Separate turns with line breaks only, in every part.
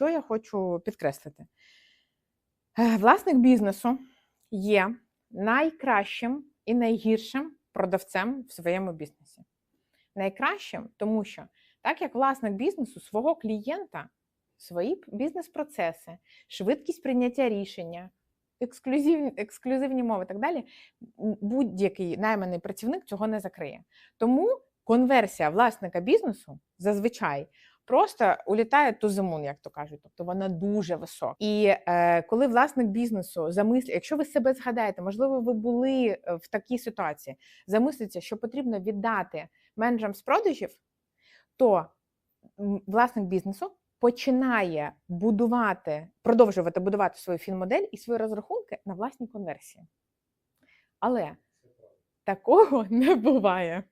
що я хочу підкреслити? Е, Власник бізнесу є найкращим і найгіршим продавцем в своєму бізнесі. Найкращим, тому що так як власник бізнесу свого клієнта, свої бізнес-процеси, швидкість прийняття рішення, ексклюзивні, ексклюзивні мови і так далі, будь-який найманий працівник цього не закриє. Тому конверсія власника бізнесу зазвичай просто улітає ту зимун, як то кажуть. Тобто вона дуже висока. І е, коли власник бізнесу замислює, якщо ви себе згадаєте, можливо, ви були е, в такій ситуації, замислиться, що потрібно віддати менеджерам з продажів, то власник бізнесу починає будувати, продовжувати будувати свою фінмодель і свої розрахунки на власній конверсії. Але такого не буває.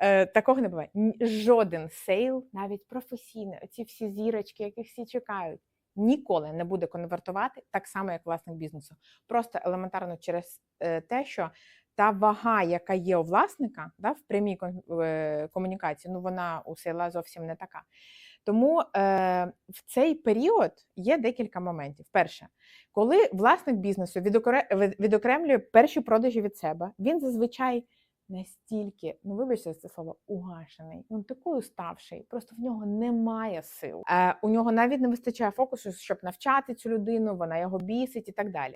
Е, такого не буває. Жоден сейл, навіть професійний, оці всі зірочки, яких всі чекають, ніколи не буде конвертувати так само, як власник бізнесу. Просто елементарно через е, те, що та вага, яка є у власника, да, в прямій е, комунікації, ну вона у сейла зовсім не така. Тому е, в цей період є декілька моментів. Перше, коли власник бізнесу відокремлює перші продажі від себе, він зазвичай настільки, ну вибачте це слово, угашений, він такий уставший, просто в нього немає сил. Е, у нього навіть не вистачає фокусу, щоб навчати цю людину, вона його бісить і так далі.